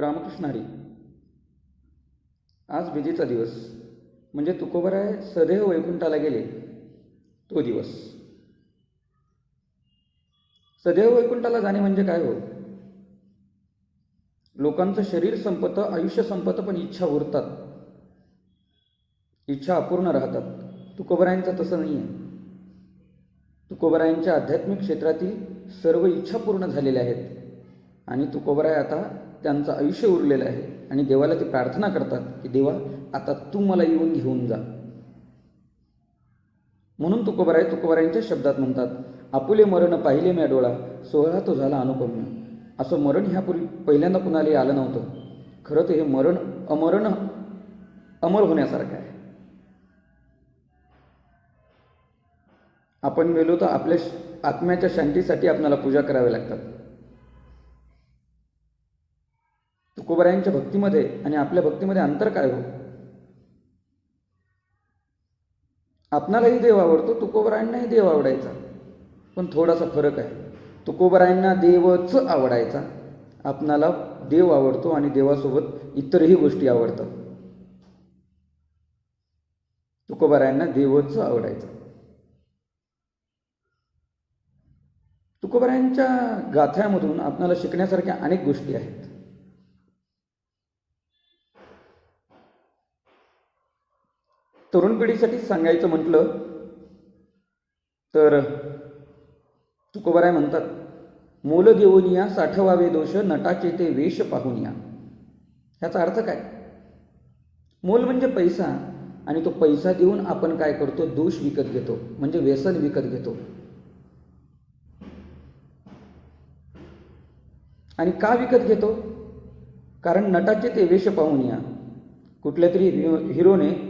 रामकृष्णारी. आज विजेचा दिवस. म्हणजे तुकोबराय सदैव वैकुंठाला गेले तो दिवस. सदैव वैकुंठाला जाणे म्हणजे काय हो? लोकांचं शरीर संपतं आयुष्य संपतं पण इच्छा उरतात. इच्छा अपूर्ण राहतात. तुकोबरायांचं तसं नाही आहे तुकोबरायांच्या आध्यात्मिक क्षेत्रातील सर्व इच्छा पूर्ण झालेल्या आहेत. आणि तुकोबराय आता त्यांचं आयुष्य उरलेलं आहे. आणि देवाला ते प्रार्थना करतात की देवा आता तू मला येऊन घेऊन जा. म्हणून तुकोबराय तुकोबरायांच्या शब्दात म्हणतात आपुले मरण पाहिले म्या डोळा सोहळा तो झाला अनुपम्य. असं मरण ह्यापूर्वी पहिल्यांदा कुणालाही आलं नव्हतं. खरं तर हे मरण अमरण अमर होण्यासारखं आहे. आपण मेलो तर आपल्या श- आत्म्याच्या शांतीसाठी आपल्याला पूजा कराव्या लागतात. तुकोबरायांच्या भक्तीमध्ये आणि आपल्या भक्तीमध्ये अंतर काय हो? आपणालाही देव आवडतो तुकोबरायांनाही देव आवडायचा. पण थोडासा फरक आहे. तुकोबरायांना देवच आवडायचा. आपणाला देव आवडतो आणि देवासोबत इतरही गोष्टी आवडतात. तुकोबरायांना देवच आवडायचा. तुकोबरायांच्या गाथ्यामधून आपणाला शिकण्यासारख्या अनेक गोष्टी आहेत. तरुण पिढीसाठी सांगायचं म्हटलं तर तुकोबराय म्हणतात मोल घेऊन या साठवावे दोष नटाचे ते वेश या. ह्याचा अर्थ काय? मोल म्हणजे पैसा आणि तो पैसा देऊन आपण काय करतो? दोष विकत घेतो म्हणजे व्यसन विकत घेतो. आणि का विकत घेतो? कारण नटाचे ते वेश पाहून या. कुठल्या तरी हिरो- हिरोने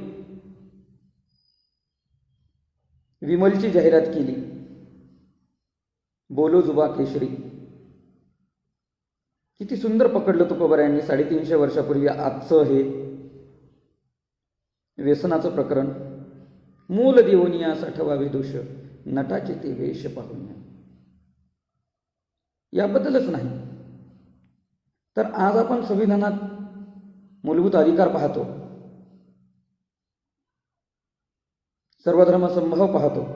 विमलची जाहिरात केली. बोलो जुबा केशरी. किती सुंदर पकडलं तुकोबर यांनी साडेतीनशे वर्षापूर्वी आजचं हे व्यसनाचं प्रकरण. मूल देऊनिया साठवावे दोष नटाचे ते वेश पाहून याबद्दलच नाही. तर आज आपण संविधानात मूलभूत अधिकार पाहतो. सर्वधर्मसंभाव पाहतो.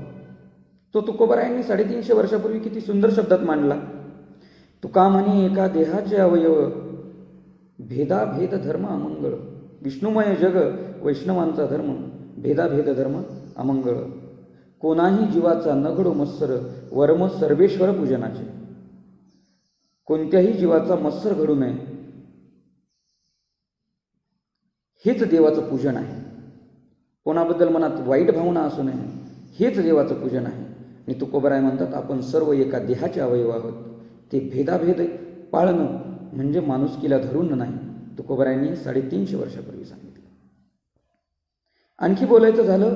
तो तुकोबरायांनी साडेतीनशे वर्षापूर्वी किती सुंदर शब्दात मांडला. तुका म्हणे एका देहाचे अवयव भेदाभेद धर्म अमंगळ. विष्णुमय जग वैष्णवांचा धर्म भेदाभेद धर्म अमंगळ. कोणाही जीवाचा नघडो मत्सर वर्म सर्वेश्वर पूजनाचे. कोणत्याही जीवाचा मत्सर घडू नये. हेच देवाचं पूजन आहे. कोणाबद्दल मनात वाईट भावना असू नये हेच देवाचं पूजन आहे. आणि तुकोबराय म्हणतात आपण सर्व एका देहाचे अवयव आहोत. ते भेदाभेद पाळणं म्हणजे माणुसकीला धरून नाही तुकोबरायांनी साडेतीनशे वर्षापूर्वी सांगितलं. आणखी बोलायचं झालं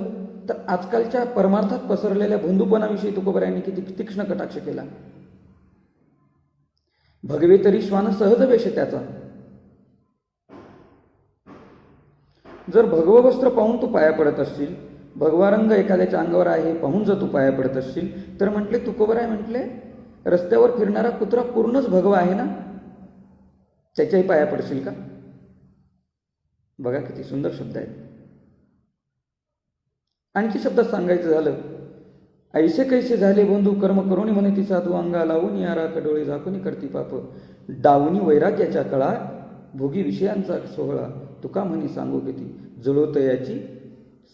तर आजकालच्या परमार्थात पसरलेल्या बंधुपणाविषयी तुकोबरायांनी किती तीक्ष्ण कटाक्ष केला. भगवे तरी श्वान सहज वेश त्याचा. जर भगव वस्त्र पाहून तू पाया पडत असशील भगवा रंग एखाद्याच्या अंगावर आहे हे पाहून जर तू पाया पडत असशील तर म्हटले तुकोबर आहे? म्हटले रस्त्यावर फिरणारा कुत्रा पूर्णच भगवा आहे ना? त्याच्याही पाया पडशील का? बघा किती सुंदर शब्द आहेत. आणखी शब्दात सांगायचं झालं ऐसे कैसे झाले बंधू कर्म करुणी म्हणे ती साधू अंगा लावून यारा डोळे झाकून करती पाप. डावणी वैराग्याच्या कळा भोगी विषयांचा सोहळा. तुका म्हणे सांगू किती जुळवतयाची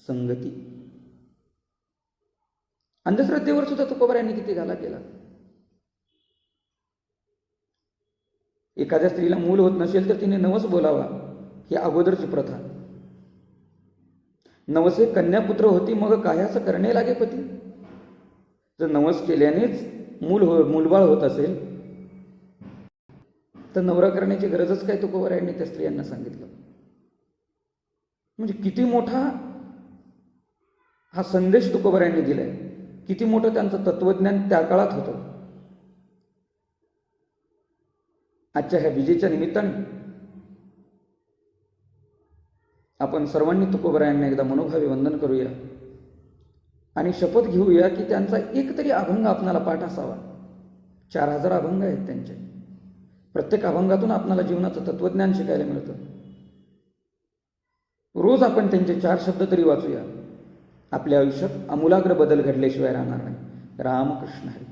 संगती. अंधश्रद्धेवर सुद्धा तुकोबऱ्यांनी किती घाला केला? एखाद्या स्त्रीला मूल होत नसेल तर तिने नवस बोलावा ही अगोदरची प्रथा. नवसे कन्यापुत्र होती मग काय असं करणे लागे पती? जर नवस केल्यानेच मूल हो मूलबाळ होत असेल तर नवरा करण्याची गरजच काय तुकोबऱ्यांनी त्या स्त्रियांना सांगितलं? म्हणजे किती मोठा हा संदेश तुकोबर यांनी दिलाय. किती मोठं त्यांचं तत्वज्ञान त्या काळात होतं. आजच्या ह्या विजेच्या निमित्ताने आपण सर्वांनी तुकोबरायांना एकदा मनोभावी वंदन करूया आणि शपथ घेऊया की त्यांचा एक तरी अभंग आपणाला पाठ असावा चार हजार अभंग आहेत त्यांचे. प्रत्येक अभंगातून आपणाला जीवनाचं तत्वज्ञान शिकायला मिळतं. रोज आपण त्यांचे चार शब्द तरी वाचूया. आपल्या आयुष्यात आमूलाग्र बदल घडल्याशिवाय राहणार नाही. रामकृष्ण हरी.